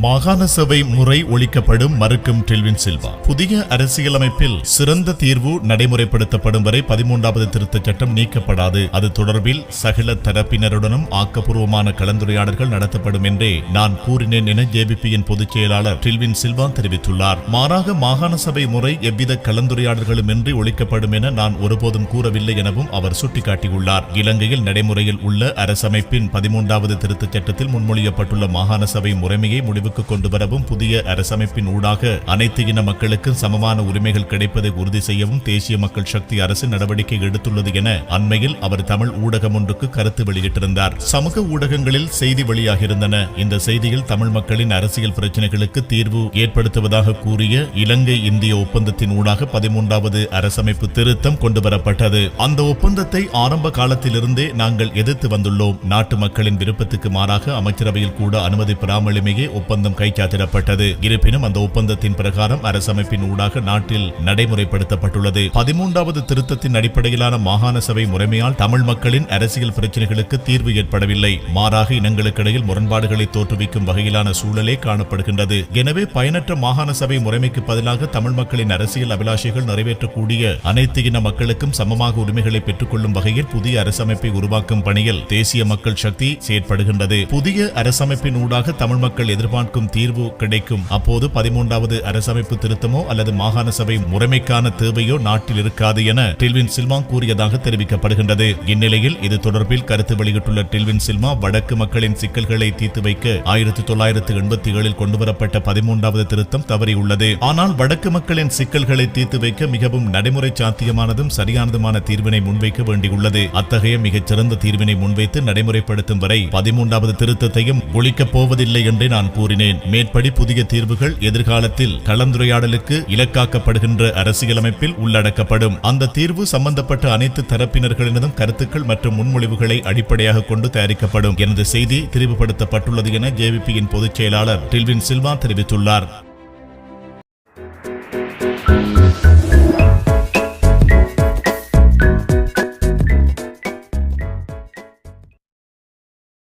மாகாண சபை முறை ஒழிக்கப்படும் மறுக்கும் டெல்வின் சில்வா. புதிய அரசியலமைப்பில் சிறந்த தீர்வு நடைமுறைப்படுத்தப்படும் வரை பதிமூன்றாவது திருத்தச் சட்டம் நீக்கப்படாது. அது தொடர்பில் சகல தரப்பினருடனும் ஆக்கப்பூர்வமான கலந்துரையாடல்கள் நடத்தப்படும் என்றே நான் கூறினேன் என ஜேபிபியின் பொதுச் செயலாளர் டில்வின் சில்வா தெரிவித்துள்ளார். மாறாக மாகாண சபை முறை எவ்வித கலந்துரையாடல்களும் இன்றி ஒழிக்கப்படும் என நான் ஒருபோதும் கூறவில்லை எனவும் அவர் சுட்டிக்காட்டியுள்ளார். இலங்கையில் நடைமுறையில் உள்ள அரசமைப்பின் பதிமூன்றாவது திருத்தச் சட்டத்தில் முன்மொழியப்பட்டுள்ள மாகாண சபை முறைமையை முடிவு முடிவுக்கு கொண்டு வரவும் புதிய அரசமைப்பின் ஊடாக அனைத்து இன மக்களுக்கும் சமமான உரிமைகள் கிடைப்பதை உறுதி செய்யவும் தேசிய மக்கள் சக்தி அரசு நடவடிக்கை எடுத்துள்ளது என அண்மையில் அவர் தமிழ் ஊடகம் ஒன்றுக்கு கருத்து வெளியிட்டிருந்தார். சமூக ஊடகங்களில் செய்தி வெளியாகியிருந்தன. இந்த செய்தியில் தமிழ் மக்களின் அரசியல் பிரச்சனைகளுக்கு தீர்வு ஏற்படுத்துவதாக கூறிய இலங்கை இந்திய ஒப்பந்தத்தின் ஊடாக பதிமூன்றாவது அரசமைப்பு திருத்தம் கொண்டுவரப்பட்டது அந்த ஒப்பந்தத்தை ஆரம்ப காலத்திலிருந்தே நாங்கள் எதிர்த்து வந்துள்ளோம். நாட்டு மக்களின் விருப்பத்துக்கு மாறாக அமைச்சரவையில் கூட அனுமதி பெறாமலுமேயே ஒப்பந்தம் கைச்சாத்திடப்பட்டது இருப்பினும் அந்த ஒப்பந்தத்தின் பிரகாரம் அரசமைப்பின் ஊடாக நாட்டில் நடைமுறைப்படுத்தப்பட்டுள்ளது. பதிமூன்றாவது திருத்தத்தின் அடிப்படையிலான மாகாண சபை முறைமையால் தமிழ் மக்களின் அரசியல் பிரச்சினைகளுக்கு தீர்வு ஏற்படவில்லை. மாறாக இனங்களுக்கிடையில் முரண்பாடுகளை தோற்றுவிக்கும் வகையிலான சூழலே காணப்படுகின்றது. எனவே பயனற்ற மாகாண சபை முறைமைக்கு பதிலாக தமிழ் மக்களின் அரசியல் அபிலாஷைகள் நிறைவேற்றக்கூடிய அனைத்து இன மக்களுக்கும் சமமாக உரிமைகளை பெற்றுக்கொள்ளும் வகையில் புதிய அரசமைப்பை உருவாக்கும் பணியில் தேசிய மக்கள் சக்தி செயற்படுகின்றது. புதிய அரசமைப்பின் ஊடாக தமிழ் மக்கள் எதிர்பார்க்கும் தீர்வு கிடைக்கும். அப்போது பதிமூன்றாவது அரசமைப்பு திருத்தமோ அல்லது மாகாண சபை முறைமைக்கான தேவையோ நாட்டில் இருக்காது என டில்வின் சில்வா கூறியதாக தெரிவிக்கப்படுகின்றது. இந்நிலையில் இது தொடர்பில் கருத்து வெளியிட்டுள்ள டில்வின் சில்வா வடக்கு மக்களின் சிக்கல்களை தீர்த்து வைக்க ஆயிரத்தி தொள்ளாயிரத்து எண்பத்தி ஏழில் கொண்டுவரப்பட்ட பதிமூன்றாவது திருத்தம் தவறியுள்ளது. ஆனால் வடக்கு மக்களின் சிக்கல்களை தீர்த்து வைக்க மிகவும் நடைமுறை சாத்தியமானதும் சரியானதுமான தீர்வினை முன்வைக்க வேண்டியுள்ளது. அத்தகைய மிகச்சிறந்த தீர்வினை முன்வைத்து நடைமுறைப்படுத்தும் வரை பதிமூன்றாவது திருத்தத்தையும் ஒழிக்கப் போவதில்லை என்றே நான் கூறினேன். மேற்படி புதிய தீர்வுகள் எதிர்காலத்தில் கலந்துரையாடலுக்கு இலக்காக்கப்படுகின்ற அரசியலமைப்பில் உள்ளடக்கப்படும். அந்த தீர்வு சம்பந்தப்பட்ட அனைத்து தரப்பினர்களினதும் கருத்துக்கள் மற்றும் முன்மொழிவுகளை அடிப்படையாக கொண்டு தயாரிக்கப்படும். எனது செய்தி திரிவுபடுத்தப்பட்டுள்ளது என ஜேவிபியின் பொதுச் செயலாளர் டில்வின் சில்வா தெரிவித்துள்ளார்.